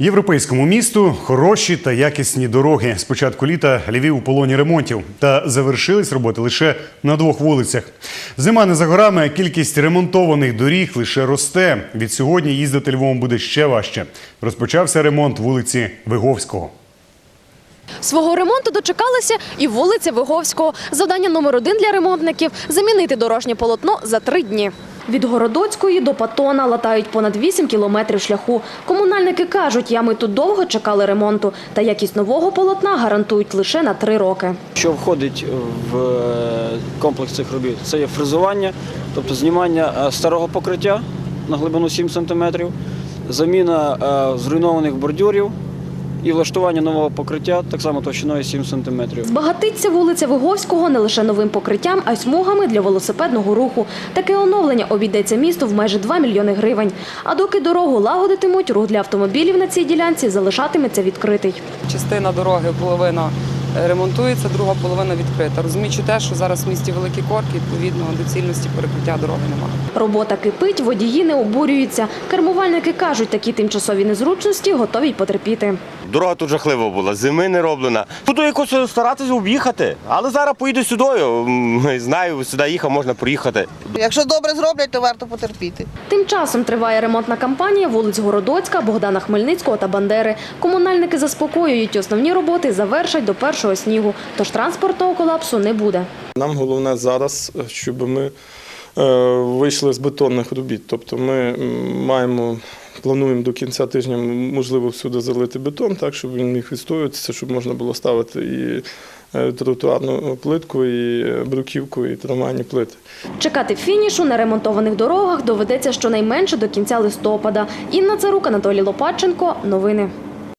Європейському місту хороші та якісні дороги. З початку літа Львів у полоні ремонтів. Та завершились роботи лише на двох вулицях. Зима не за горами, а кількість ремонтованих доріг лише росте. Від сьогодні їздити Львовом буде ще важче. Розпочався ремонт вулиці Виговського. Свого ремонту дочекалися і вулиця Виговського. Завдання номер один для ремонтників – замінити дорожнє полотно за три дні. Від Городоцької до Патона латають понад 8 кілометрів шляху. Комунальники кажуть, ями тут довго чекали ремонту. Та якість нового полотна гарантують лише на три роки. Що входить в е, комплекс цих робіт? Це є фрезування, тобто знімання е, старого покриття на глибину 7 см, заміна е, зруйнованих бордюрів і влаштування нового покриття так само товщиною 7 см. Багатиться вулиця Виговського не лише новим покриттям, а й смугами для велосипедного руху. Таке оновлення обійдеться місту в майже 2 мільйони гривень. А доки дорогу лагодитимуть, рух для автомобілів на цій ділянці залишатиметься відкритий. Частина дороги, половина ремонтується, друга половина відкрита. Розуміючи те, що зараз в місті великі корки, відповідно доцільності перекриття дороги немає. Робота кипить, водії не обурюються. Кермувальники кажуть, такі тимчасові незручності готові й потерпіти. Дорога тут жахлива була, зими не роблена. Буду якось старатися об'їхати, але зараз поїду сюди. Знаю, сюди їхав, можна проїхати. Якщо добре зроблять, то варто потерпіти. Тим часом триває ремонтна кампанія вулиць Городоцька, Богдана Хмельницького та Бандери. Комунальники заспокоюють, основні роботи завершать до першого снігу, тож транспортного колапсу не буде. Нам головне зараз, щоб ми е, вийшли з бетонних робіт. Тобто ми маємо, плануємо до кінця тижня, можливо, всюди залити бетон, так, щоб він міг відстоюватися, щоб можна було ставити і е, тротуарну плитку, і е, бруківку, і трамвайні плити. Чекати фінішу на ремонтованих дорогах доведеться щонайменше до кінця листопада. Інна Царук, Анатолій Лопатченко. Новини.